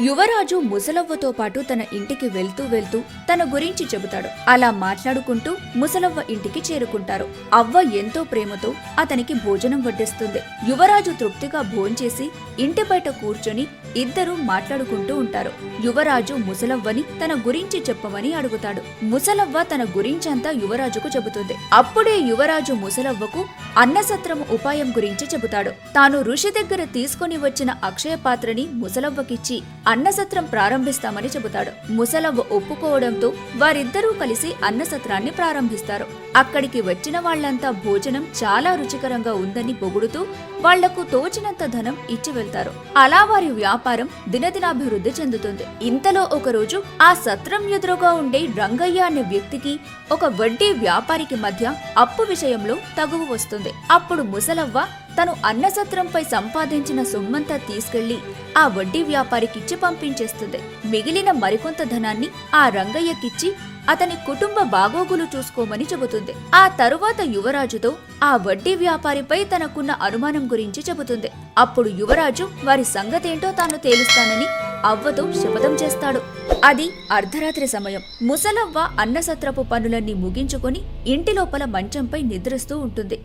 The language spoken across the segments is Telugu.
యువరాజు ముసలవ్వతో పాటు తన ఇంటికి వెళ్తూ వెళ్తూ తన గురించి చెబుతాడు. అలా మాట్లాడుకుంటూ ముసలవ్వ ఇంటికి చేరుకుంటారు. అవ్వ ఎంతో ప్రేమతో అతనికి భోజనం వడ్డిస్తుంది. యువరాజు తృప్తిగా భోంచేసి ఇంటి బయట కూర్చొని ఇద్దరూ మాట్లాడుకుంటూ ఉంటారు. యువరాజు ముసలవ్వని తన గురించి చెప్పమని అడుగుతాడు. ముసలవ్వ తన గురించంతా యువరాజుకు చెబుతుంది. అప్పుడే యువరాజు ముసలవ్వకు అన్నసత్రము ఉపాయం గురించి చెబుతాడు. తాను ఋషి దగ్గర తీసుకొని వచ్చిన అక్షయ పాత్రని ముసలవ్వకిచ్చి అన్నసత్రం ప్రారంభిస్తామని చెబుతాడు. ముసలవ్వ ఒప్పుకోవడంతో వారిద్దరూ కలిసి అన్నసత్రాన్ని ప్రారంభిస్తారు. అక్కడికి వచ్చిన వాళ్ళంతా భోజనం చాలా రుచికరంగా ఉందని పొగుడుతూ వాళ్ళకు తోచినంత ధనం ఇచ్చి వెళ్తారు. అలా వారి వ్యాపారం దినదినాభివృద్ధి చెందుతుంది. ఇంతలో ఒకరోజు ఆ సత్రం ఎదురుగా ఉండే రంగయ్య అనే వ్యక్తికి ఒక వడ్డీ వ్యాపారికి మధ్య అప్పు విషయంలో తగువ వస్తుంది. అప్పుడు ముసలవ్వ తను అన్నసత్రంపై సంపాదించిన సొమ్మంతా తీసుకెళ్ళి ఆ వడ్డీ వ్యాపారికిచ్చి పంపించేస్తుంది. మిగిలిన మరికొంత ధనాన్ని ఆ రంగయ్యకిచ్చి అతని కుటుంబ బాగోగులు చూసుకోమని చెబుతుంది. ఆ తరువాత యువరాజుతో ఆ వడ్డీ వ్యాపారిపై తనకున్న అనుమానం గురించి చెబుతుంది. అప్పుడు యువరాజు వారి సంగతేంటో తాను తేలుస్తానని అవ్వతో శపథం చేస్తాడు. అది అర్ధరాత్రి సమయం. ముసలవ్వ అన్నసత్రపు పనులన్నీ ముగించుకొని ఇంటి లోపల మంచంపై నిద్రిస్తూ ఉంటుంది.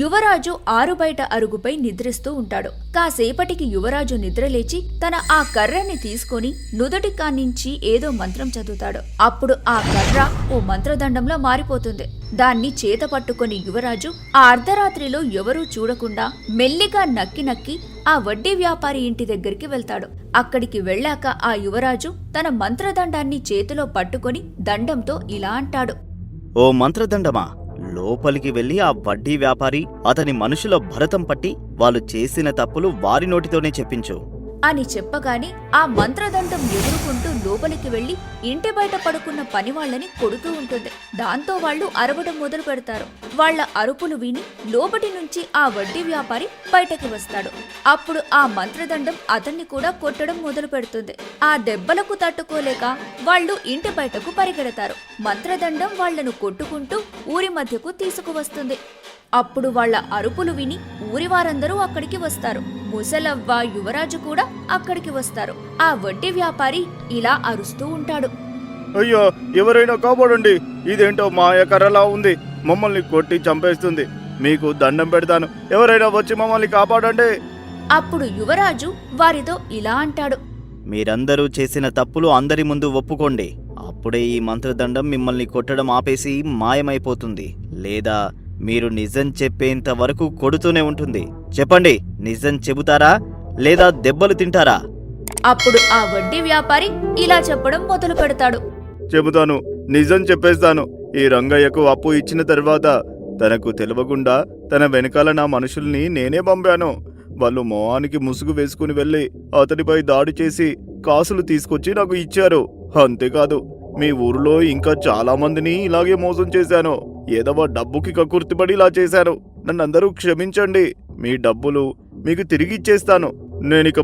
యువరాజు ఆరుబయట అరుగుపై నిద్రిస్తూ ఉంటాడు. కాసేపటికి యువరాజు నిద్రలేచి తన ఆ కర్రని తీసుకొని నుదుటి కానించి ఏదో మంత్రం చదువుతాడు. అప్పుడు ఆ కర్ర ఓ మంత్రదండంలో మారిపోతుంది. దాన్ని చేత పట్టుకొని యువరాజు ఆ అర్ధరాత్రిలో ఎవరూ చూడకుండా మెల్లిగా నక్కి నక్కి ఆ వడ్డీ వ్యాపారి ఇంటి దగ్గరికి వెళ్తాడు. అక్కడికి వెళ్ళాక ఆ యువరాజు తన మంత్రదండాన్ని చేతిలో పట్టుకొని దండంతో ఇలా అంటాడు. ఓ మంత్రదండమా? లోపలికి వెళ్ళి ఆ వడ్డీ వ్యాపారి అతని మనుషుల భరతం పట్టి వాళ్ళు చేసిన తప్పులు వారి నోటితోనే చెప్పించు. అని చెప్పగానే ఆ మంత్రదండం ఎదురుకుంటూ లోపలికి వెళ్ళి ఇంటి బయట పడుకున్న పనివాళ్ళని కొడుతూ ఉంటుంది. దాంతో వాళ్ళు అరవడం మొదలు పెడతారు. వాళ్ళ అరుపులు విని లోపటి నుంచి ఆ వడ్డీ వ్యాపారి బయటకి వస్తాడు. అప్పుడు ఆ మంత్రదండం అతన్ని కూడా కొట్టడం మొదలు పెడుతుంది. ఆ దెబ్బలకు తట్టుకోలేక వాళ్ళు ఇంటి బయటకు పరిగెడతారు. మంత్రదండం వాళ్ళను కొట్టుకుంటూ ఊరి మధ్యకు తీసుకువస్తుంది. అప్పుడు వాళ్ళ అరుపులు విని ఊరి వారందరూ అక్కడికి వస్తారు. ముసలవ్వ యువరాజు కూడా అక్కడికి వస్తారు. ఆ వడ్డీ వ్యాపారి ఇలా అరుస్తూ ఉంటాడు. అయ్యో ఎవరైనా కాపాడండి. ఇదేంటో మాయ కర్రలా ఉంది. మమ్మల్ని కొట్టి చంపేస్తుంది. మీకు దండం పెడతాను. ఎవరైనా వచ్చి మమ్మల్ని కాపాడండి. అప్పుడు యువరాజు వారితో ఇలా అంటాడు. మీరందరూ చేసిన తప్పులు అందరి ముందు ఒప్పుకోండి. అప్పుడే ఈ మంత్రదండం మిమ్మల్ని కొట్టడం ఆపేసి మాయమైపోతుంది. లేదా మీరు నిజం చెప్పేంత వరకు కొడుతూనే ఉంటుంది. చెప్పండి నిజం చెబుతారా లేదా దెబ్బలు తింటారా? అప్పుడు ఆ వడ్డీ వ్యాపారి ఇలా చెప్పడం మొదలు పెడతాడు. చెబుతాను నిజం చెప్పేస్తాను. ఈ రంగయ్యకు అప్పు ఇచ్చిన తర్వాత తనకు తెలియకుండా తన వెనకాల నా మనుషుల్ని నేనే పంపాను. వాళ్ళు మొహానికి ముసుగు వేసుకుని వెళ్ళి అతనిపై దాడి చేసి కాసులు తీసుకొచ్చి నాకు ఇచ్చారు. అంతేకాదు మీ ఊరిలో ఇంకా చాలా మందిని ఇలాగే మోసం చేశాను. ఏదవ డబ్బుకి కకుర్తిపడి ఇలా నన్నందరూ క్షమించండి. మీ డబ్బులు మీకు తిరిగి ఇచ్చేస్తాను. నేనిక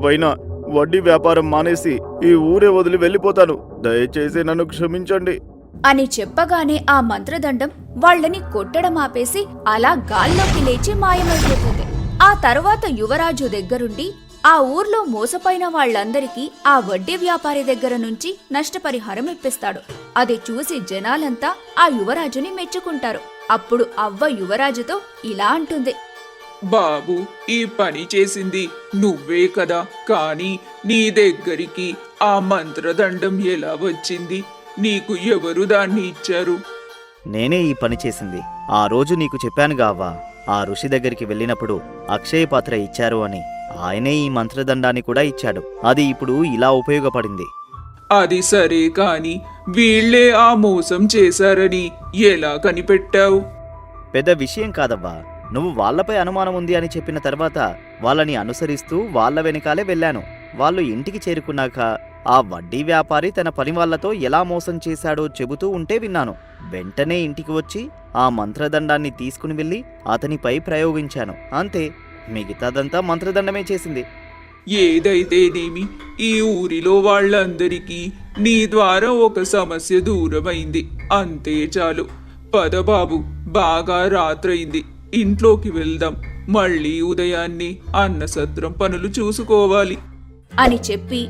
వడ్డీ వ్యాపారం మానేసి ఈ ఊరే వదిలి వెళ్ళిపోతాను. దయచేసి నన్ను క్షమించండి. అని చెప్పగానే ఆ మంత్రదండం వాళ్ళని కొట్టడం ఆపేసి అలా గాల్లోకి లేచి మాయమైపోతుంది. ఆ తర్వాత యువరాజు దగ్గరుండి ఆ ఊర్లో మోసపోయిన వాళ్ళందరికీ ఆ వడ్డీ వ్యాపారి దగ్గర నుంచి నష్టపరిహారం ఇప్పిస్తాడు. అది చూసి జనాలంతా ఆ యువరాజుని మెచ్చుకుంటారు. అప్పుడు అవ్వ యువరాజుతో ఇలా అంటుంది. బాబు ఈ పని చేసింది నువ్వే కదా. కానీ నీ దగ్గరికి ఆ మంత్రదండం ఎలా వచ్చింది? నీకు ఎవరు దాన్ని ఇచ్చారు? నేనే ఈ పని చేసింది. ఆ రోజు నీకు చెప్పానుగా అవ్వా ఆ ఋషి దగ్గరికి వెళ్ళినప్పుడు అక్షయ పాత్ర ఇచ్చారు అని. ఆయనే ఈ మంత్రదండాన్ని కూడా ఇచ్చాడు. అది ఇప్పుడు ఇలా ఉపయోగపడింది. అది సరే కాని వీళ్ళే ఆ మోసం చేశారని ఎలా కనిపెట్టావు? పెద్ద విషయం కాదవ్వా నువ్వు వాళ్ళపై అనుమానం ఉంది అని చెప్పిన తర్వాత వాళ్ళని అనుసరిస్తూ వాళ్ళ వెనకాలే వెళ్ళాను. వాళ్ళు ఇంటికి చేరుకున్నాక ఆ వడ్డీ వ్యాపారి తన పని వాళ్ళతో ఎలా మోసం చేశాడో చెబుతూ ఉంటే విన్నాను. వెంటనే ఇంటికి వచ్చి ఆ మంత్రదండాన్ని తీసుకుని వెళ్ళి అతనిపై ప్రయోగించాను. అంతే. మిగతాదంతా మంత్రదండమే చేసింది. ఏదైతేనేమి ఈ ఊరిలో వాళ్ళందరికీ నీ ద్వారా ఒక సమస్య దూరమైంది. అంతే చాలు. పద బాబు బాగా రాత్రైంది ఇంట్లోకి వెళ్దాం. మళ్ళీ ఉదయాన్నే అన్నసత్రం పనులు చూసుకోవాలి. అని చెప్పి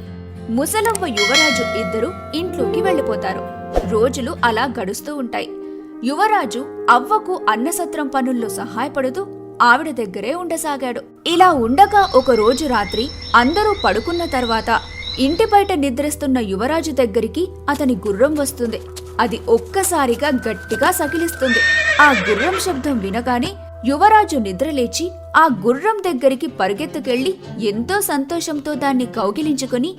ముసలవ్వ యువరాజు ఇద్దరు ఇంట్లోకి వెళ్ళిపోతారు. రోజులు అలా గడుస్తూ ఉంటాయి. యువరాజు అవ్వకు అన్నసత్రం పనుల్లో సహాయపడుతూ ఆవిడ దగ్గరే ఉండసాగాడు. ఇలా ఉండగా ఒక రోజు రాత్రి అందరూ పడుకున్న తర్వాత ఇంటి బయట నిద్రిస్తున్న యువరాజు దగ్గరికి అతని గుర్రం వస్తుంది. అది ఒక్కసారిగా గట్టిగా సకిలిస్తుంది. ఆ గుర్రం శబ్దం వినగానే యువరాజు నిద్రలేచి ఆ గుర్రం దగ్గరికి పరిగెత్తుకెళ్ళి ఎంతో సంతోషంతో దాన్ని కౌగిలించుకుని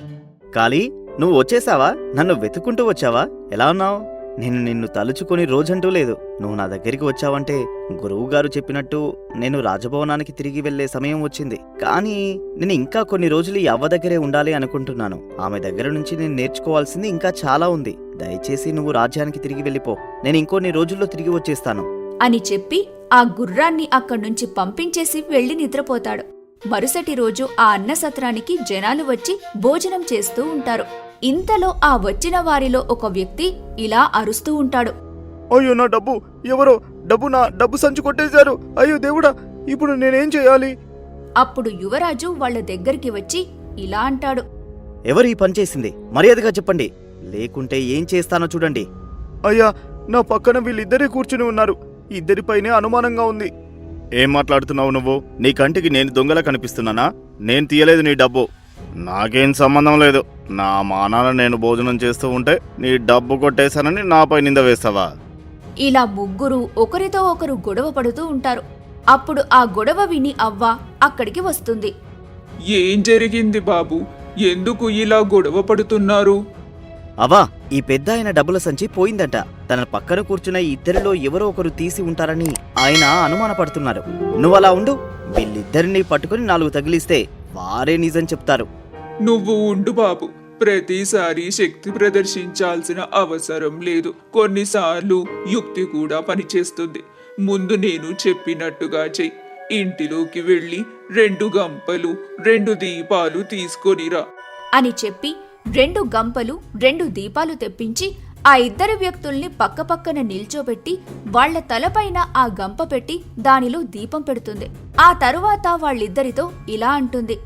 కాళీ నువ్వు వచ్చేసావా? నన్ను వెతుకుంటూ వచ్చావా? ఎలా ఉన్నావు? నేను నిన్ను తలుచుకొని రోజంటూ లేదు. నువ్వు నా దగ్గరికి వచ్చావంటే గురువు గారు చెప్పినట్టు నేను రాజభవనానికి తిరిగి వెళ్ళే సమయం వచ్చింది. కానీ నేను ఇంకా కొన్ని రోజులు ఈ అవ్వ దగ్గరే ఉండాలి అనుకుంటున్నాను. ఆమె దగ్గర నుంచి నేను నేర్చుకోవాల్సింది ఇంకా చాలా ఉంది. దయచేసి నువ్వు రాజ్యానికి తిరిగి వెళ్ళిపో. నేను ఇంకొన్ని రోజుల్లో తిరిగి వచ్చేస్తాను. అని చెప్పి ఆ గుర్రాన్ని అక్కడ్నుంచి పంపించేసి వెళ్ళి నిద్రపోతాడు. మరుసటి రోజు ఆ అన్నసత్రానికి జనాలు వచ్చి భోజనం చేస్తూ ఉంటారు. ఇంతలో ఆ వచ్చిన వారిలో ఒక వ్యక్తి ఇలా అరుస్తూ ఉంటాడు. అయ్యో నా డబ్బు ఎవరో డబ్బు నా డబ్బు సంచి కొట్టేశారు. అయ్యో దేవుడా ఇప్పుడు నేనేం చేయాలి? అప్పుడు యువరాజు వాళ్ళ దగ్గరికి వచ్చి ఇలా అంటాడు. ఎవరు ఈ పని చేసింది? మర్యాదగా చెప్పండి. లేకుంటే ఏం చేస్తానో చూడండి. అయ్యా నా పక్కన వీళ్ళిద్దరే కూర్చుని ఉన్నారు. ఇద్దరిపైనే అనుమానంగా ఉంది. ఏం మాట్లాడుతున్నావు నువ్వు? నీ కంటికి నేను దొంగలా కనిపిస్తున్నానా? నేను తీయలేదు నీ డబ్బు. నాకేం సంబంధం లేదు. నా మానాన నేను భోజనం చేస్తూ ఉంటే నీ డబ్బు కొట్టేశానని నాపై నింద వేస్తావా? ఇలా ముగ్గురు ఒకరితో ఒకరు గొడవ పడుతూ ఉంటారు. అప్పుడు ఆ గొడవ విని అవ్వ అక్కడికి వస్తుంది. ఏం జరిగింది బాబు? ఎందుకు ఇలా గొడవ పడుతున్నారు? అవా ఈ పెద్ద ఆయన డబ్బుల సంచి పోయిందంట. తన పక్కన కూర్చున్న ఇద్దరిలో ఎవరో ఒకరు తీసి ఉంటారని ఆయన అనుమానపడుతున్నారు. నువ్వలా ఉండు. వీళ్ళిద్దరిని పట్టుకుని నాలుగు తగిలిస్తే వారే నిజం చెప్తారు. నువ్వు ఉండు బాబు. ప్రతిసారి శక్తి ప్రదర్శించాల్సిన అవసరం లేదు. కొన్నిసార్లు యుక్తి కూడా పనిచేస్తుంది. ముందు నేను చెప్పినట్టుగా చెయ్యి ఇంటిలోకి వెళ్ళి రెండు గంపలు రెండు దీపాలు తీసుకొనిరా అని చెప్పి రెండు గంపలు రెండు దీపాలు తెప్పించి ఆ ఇద్దరు వ్యక్తుల్ని పక్కపక్కన నిల్చోబెట్టి వాళ్ళ తలపైన ఆ గంప పెట్టి దానిలో దీపం పెడుతుంది. ఆ తరువాత వాళ్ళిద్దరితో ఇలా అంటుంది.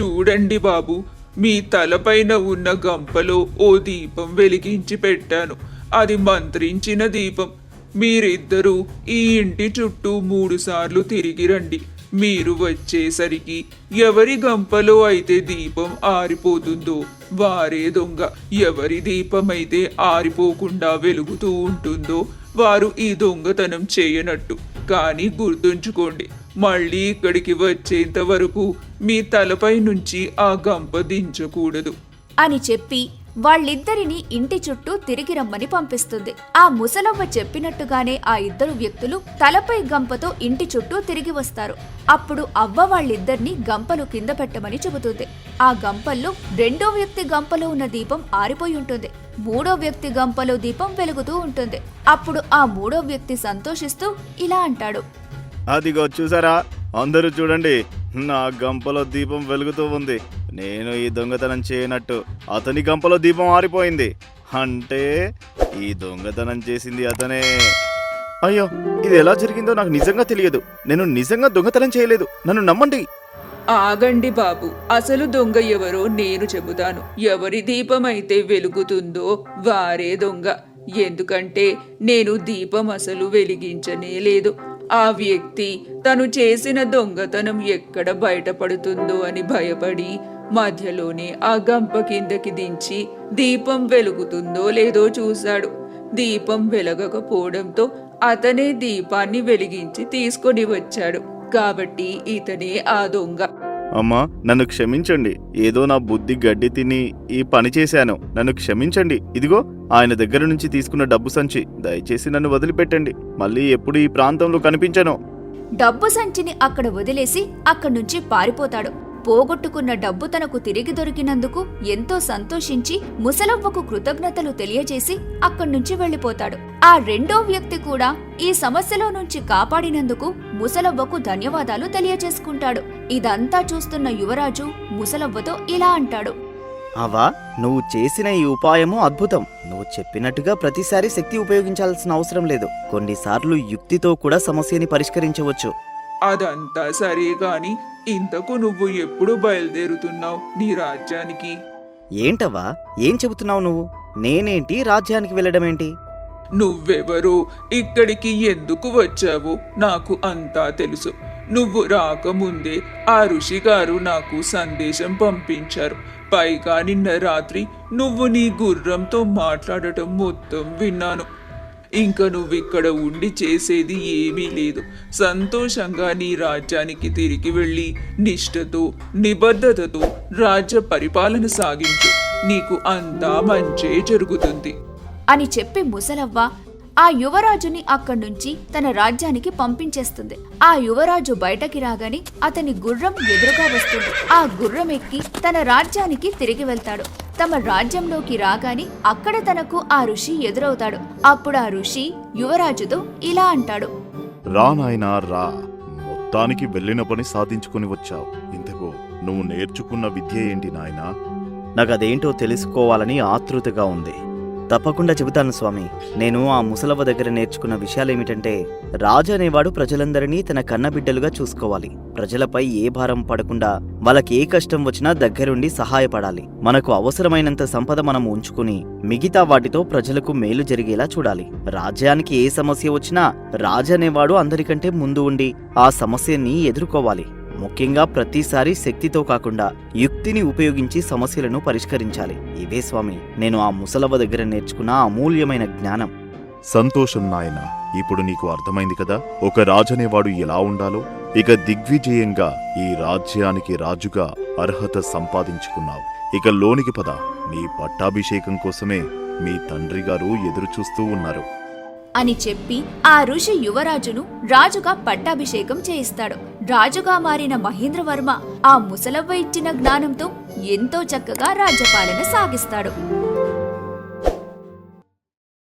చూడండి బాబు మీ తలపైన ఉన్న గంపలో ఓ దీపం వెలిగించి పెట్టాను. అది మంత్రించిన దీపం. మీరిద్దరూ ఈ ఇంటి చుట్టూ మూడుసార్లు తిరిగి రండి. మీరు వచ్చేసరికి ఎవరి గంపలో అయితే దీపం ఆరిపోతుందో వారే దొంగ. ఎవరి దీపమైతే ఆరిపోకుండా వెలుగుతూ ఉంటుందో వారు ఈ దొంగతనం చేయనట్టు. కానీ గుర్తుంచుకోండి మళ్ళీ ఇక్కడికి వచ్చేంత వరకు మీ తలపై నుంచి ఆ గంప దించకూడదు. అని చెప్పి వాళ్ళిద్దరిని ఇంటి చుట్టూ తిరిగి రమ్మని పంపిస్తుంది. ఆ ముసలమ్మ చెప్పినట్టుగానే ఆ ఇద్దరు వ్యక్తులు తలపై గంపతో ఇంటి చుట్టూ తిరిగి వస్తారు. అప్పుడు అవ్వ వాళ్ళిద్దరిని గంపలు కింద పెట్టమని చెబుతుంది. ఆ గంపల్లో రెండో వ్యక్తి గంపలో ఉన్న దీపం ఆరిపోయి ఉంటుంది. మూడో వ్యక్తి గంపలో దీపం వెలుగుతూ ఉంటుంది. అప్పుడు ఆ మూడో వ్యక్తి సంతోషిస్తూ ఇలా అంటాడు. అదిగో చూసారా? అందరూ చూడండి. నా గంపలో దీపం వెలుగుతూ ఉంది. నేను ఈ దొంగతనం చేయనట్టు అతని గంపలో దీపం ఆరిపోయింది. అంటే ఈ దొంగతనం చేసింది అతనే. అయ్యో ఇది ఎలా జరిగిందో నాకు నిజంగా తెలియదు. నేను నిజంగా దొంగతనం చేయలేదు. నన్ను నమ్మండి. ఆగండి బాబు. అసలు దొంగ ఎవరో నేను చెబుతాను. ఎవరి దీపమైతే వెలుగుతుందో వారే దొంగ. ఎందుకంటే నేను దీపం అసలు వెలిగించనే లేదు. ఆ వ్యక్తి తను చేసిన దొంగతనం ఎక్కడ బయటపడుతుందో అని భయపడి మధ్యలోనే ఆ గంప కిందకి దించి దీపం వెలుగుతుందో లేదో చూశాడు. దీపం వెలగకపోవడంతో అతనే దీపాన్ని వెలిగించి తీసుకొని వచ్చాడు. కాబట్టి ఇతనే ఆ దొంగ. అమ్మా నన్ను క్షమించండి. ఏదో నా బుద్ధి గడ్డి తిని ఈ పని చేశాను. నన్ను క్షమించండి. ఇదిగో ఆయన దగ్గర నుంచి తీసుకున్న డబ్బు సంచి. దయచేసి నన్ను వదిలిపెట్టండి. మళ్ళీ ఎప్పుడు ఈ ప్రాంతంలో కనిపించను. డబ్బు సంచిని అక్కడ వదిలేసి అక్కడి నుంచి పారిపోతాడు. పోగొట్టుకున్న డబ్బు తనకు తిరిగి దొరికినందుకు ఎంతో సంతోషించి ముసలవ్వకు కృతజ్ఞతలు తెలియజేసి అక్కడి నుంచి వెళ్ళిపోతాడు ఆ రెండో వ్యక్తి కూడా ఈ సమస్యలో నుంచి కాపాడినందుకు ముసలవ్వకు ధన్యవాదాలు తెలియజేసుకుంటాడు. ఇదంతా చూస్తున్న యువరాజు ముసలవ్వతో ఇలా అంటాడు. అవా నువ్వు చేసిన ఈ ఉపాయము అద్భుతం. నువ్వు చెప్పినట్టుగా ప్రతిసారి శక్తి ఉపయోగించాల్సిన అవసరం లేదు. కొన్నిసార్లు యుక్తితో కూడా సమస్యని పరిష్కరించవచ్చు. అదంతా సరే గాని ఇంతకు నువ్వు ఎప్పుడు బయలుదేరుతున్నావు నీ రాజ్యానికి? ఏంటవ్వా? ఏం చెబుతున్నావు నువ్వు? నేనేంటి? రాజ్యానికి వెళ్ళడమేంటి? నువ్వెవరు? ఇక్కడికి ఎందుకు వచ్చావో? నాకు అంతా తెలుసు. నువ్వు రాకముందే ఆ ఋషి గారు నాకు సందేశం పంపించారు. పైగా నిన్న రాత్రి నువ్వు నీ గుర్రంతో మాట్లాడటం మొత్తం విన్నాను. ఇంకా నువ్వు ఇక్కడ ఉండి చేసేది ఏమీ లేదు. సంతోషంగా నీ రాజ్యానికి తిరిగి వెళ్ళి నిష్ఠతో నిబద్ధతతో రాజ్య పరిపాలన సాగించు. నీకు అంతా మంచే జరుగుతుంది. అని చెప్పి ముసలవ్వ ఆ యువరాజుని అక్కడి నుంచి తన రాజ్యానికి పంపించేస్తుంది. ఆ యువరాజు బయటకి రాగానే అతని గుర్రం ఎదురుగా వస్తుంది. ఆ గుర్రం ఎక్కి తన రాజ్యానికి తిరిగి వెళ్తాడు. తమ రాజ్యంలోకి రాగానే అక్కడ తనకు ఆ ఋషి ఎదురవుతాడు. అప్పుడు ఆ ఋషి యువరాజుతో ఇలా అంటాడు. రా నాయనా రా. మొత్తానికి వెళ్ళిన పని సాధించుకుని వచ్చావు. ఇంతకు నువ్వు నేర్చుకున్న విద్య ఏంటి నాయనా? నాకు అదేంటో తెలుసుకోవాలని ఆతృతగా ఉంది. తప్పకుండా చెబుతాను స్వామి. నేను ఆ ముసలవ్వ దగ్గర నేర్చుకున్న విషయాలేమిటంటే రాజు అనేవాడు ప్రజలందరినీ తన కన్నబిడ్డలుగా చూసుకోవాలి. ప్రజలపై ఏ భారం పడకుండా వాళ్ళకి ఏ కష్టం వచ్చినా దగ్గరుండి సహాయపడాలి. మనకు అవసరమైనంత సంపద మనం ఉంచుకుని మిగతా వాటితో ప్రజలకు మేలు జరిగేలా చూడాలి. రాజ్యానికి ఏ సమస్య వచ్చినా రాజు అనేవాడు అందరికంటే ముందు ఉండి ఆ సమస్యని ఎదుర్కోవాలి. ముఖ్యంగా ప్రతిసారి శక్తితో కాకుండా యుక్తిని ఉపయోగించి సమస్యలను పరిష్కరించాలి. ఇవే స్వామి నేను ఆ ముసలవ్వ దగ్గర నేర్చుకున్న అమూల్యమైన జ్ఞానం. సంతోషం నాయనా ఇప్పుడు నీకు అర్థమైంది కదా ఒక రాజనేవాడు ఎలా ఉండాలో? ఇక దిగ్విజయంగా ఈ రాజ్యానికి రాజుగా అర్హత సంపాదించుకున్నావు. ఇక లోనికి పద నీ పట్టాభిషేకం కోసమే మీ తండ్రి గారు ఎదురు చూస్తూ ఉన్నారు. అని చెప్పి ఆ ఋషి యువరాజును రాజుగా పట్టాభిషేకం చేయిస్తాడు. రాజుగా మారిన మహేంద్రవర్మ ఆ ముసలవ్వ ఇచ్చిన జ్ఞానంతో ఎంతో చక్కగా రాజ్యపాలన సాగిస్తాడు.